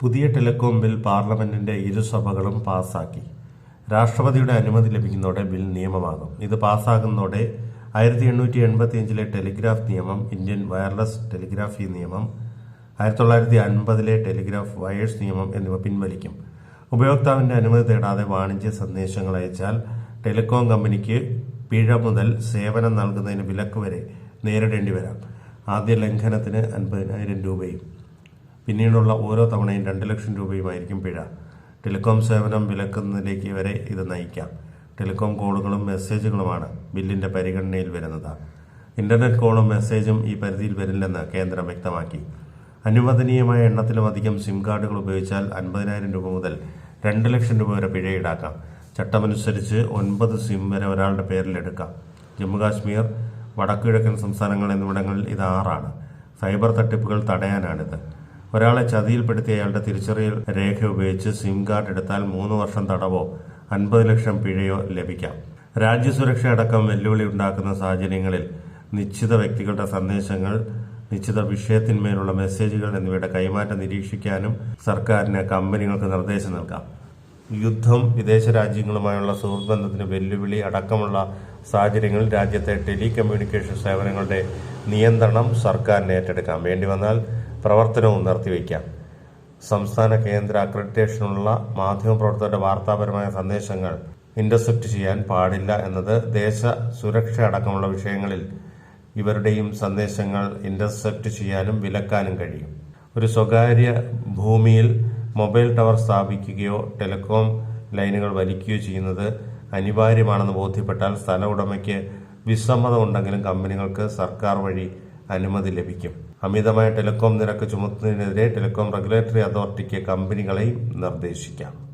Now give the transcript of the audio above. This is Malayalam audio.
പുതിയ ടെലികോം ബിൽ പാർലമെന്റിന്റെ ഇരുസഭകളും പാസാക്കി രാഷ്ട്രപതിയുടെ അനുമതി ലഭിക്കുന്നതോടെ ബിൽ നിയമമാകും. ഇത് പാസ്സാകുന്നതോടെ ആയിരത്തി എണ്ണൂറ്റി എൺപത്തിയഞ്ചിലെ ടെലിഗ്രാഫ് നിയമം ഇന്ത്യൻ വയർലെസ് ടെലിഗ്രാഫി നിയമം ആയിരത്തി തൊള്ളായിരത്തി അൻപതിലെ ടെലിഗ്രാഫ് വയേഴ്സ് നിയമം എന്നിവ പിൻവലിക്കും. ഉപയോക്താവിന്റെ അനുമതി തേടാതെ വാണിജ്യ സന്ദേശങ്ങൾ അയച്ചാൽ ടെലികോം കമ്പനിക്ക് പിഴ മുതൽ സേവനം നൽകുന്നതിന് വിലക്ക് വരെ നേരിടേണ്ടി വരാം. ആദ്യ ലംഘനത്തിന് അൻപതിനായിരം രൂപയും. പിന്നീടുള്ള ഓരോ തവണയും രണ്ട് ലക്ഷം രൂപയുമായിരിക്കും പിഴ. ടെലികോം സേവനം വിലക്കുന്നതിലേക്ക് വരെ ഇത് നയിക്കാം. ടെലികോം കോളുകളും മെസ്സേജുകളുമാണ് ബില്ലിന്റെ പരിഗണനയിൽ വരുന്നത്. ഇന്റർനെറ്റ് കോളും മെസ്സേജും ഈ പരിധിയിൽ വരില്ലെന്ന് കേന്ദ്രം വ്യക്തമാക്കി. അനുവദനീയമായ എണ്ണത്തിലും അധികം സിം കാർഡുകൾ ഉപയോഗിച്ചാൽ അൻപതിനായിരം രൂപ മുതൽ രണ്ട് ലക്ഷം രൂപ വരെ പിഴ ഈടാക്കാം. ചട്ടമനുസരിച്ച് ഒൻപത് സിം വരെ ഒരാളുടെ പേരിൽ എടുക്കാം. ജമ്മുകാശ്മീർ വടക്കുകിഴക്കൻ സംസ്ഥാനങ്ങൾ എന്നിവിടങ്ങളിൽ ഇത് ആറാണ്. സൈബർ തട്ടിപ്പുകൾ തടയാനാണിത്. ഒരാളെ ചതിയിൽപ്പെടുത്തി അയാളുടെ തിരിച്ചറിയൽ രേഖ ഉപയോഗിച്ച് സിം കാർഡ് എടുത്താൽ മൂന്ന് വർഷം തടവോ അൻപത് ലക്ഷം പിഴയോ ലഭിക്കാം. രാജ്യസുരക്ഷ അടക്കം വെല്ലുവിളി ഉണ്ടാക്കുന്ന സാഹചര്യങ്ങളിൽ നിശ്ചിത വ്യക്തികളുടെ സന്ദേശങ്ങൾ നിശ്ചിത വിഷയത്തിന്മേലുള്ള മെസ്സേജുകൾ എന്നിവയുടെ കൈമാറ്റം നിരീക്ഷിക്കാനും സർക്കാരിന് കമ്പനികൾക്ക് നിർദ്ദേശം നൽകാം. യുദ്ധം വിദേശ രാജ്യങ്ങളുമായുള്ള സുഹൃത്ബന്ധത്തിന് വെല്ലുവിളി അടക്കമുള്ള സാഹചര്യങ്ങളിൽ രാജ്യത്തെ ടെലികമ്മ്യൂണിക്കേഷൻ സേവനങ്ങളുടെ നിയന്ത്രണം സർക്കാരിന് ഏറ്റെടുക്കാം. വേണ്ടി വന്നാൽ പ്രവർത്തനവും നിർത്തിവെക്കാം സംസ്ഥാന കേന്ദ്ര അക്രഡിറ്റേഷനുള്ള മാധ്യമപ്രവർത്തകരുടെ വാർത്താപരമായ സന്ദേശങ്ങൾ ഇന്റർസെപ്റ്റ് ചെയ്യാൻ പാടില്ല എന്നത് ദേശ സുരക്ഷ അടക്കമുള്ള വിഷയങ്ങളിൽ ഇവരുടെയും സന്ദേശങ്ങൾ ഇന്റർസെപ്റ്റ് ചെയ്യാനും വിലക്കാനും കഴിയും. ഒരു സ്വകാര്യ ഭൂമിയിൽ മൊബൈൽ ടവർ സ്ഥാപിക്കുകയോ ടെലികോം ലൈനുകൾ വലിക്കുകയോ ചെയ്യുന്നത് അനിവാര്യമാണെന്ന് ബോധ്യപ്പെട്ടാൽ സ്ഥല ഉടമയ്ക്ക് വിസമ്മതമുണ്ടെങ്കിലും കമ്പനികൾക്ക് സർക്കാർ വഴി അനുമതി ലഭിക്കും. അമിതമായ ടെലികോം നിരക്ക് ചുമത്തുന്നതിനെതിരെ ടെലികോം റെഗുലേറ്ററി അതോറിറ്റിക്ക് കമ്പനികളെയും നിർദ്ദേശിക്കാം.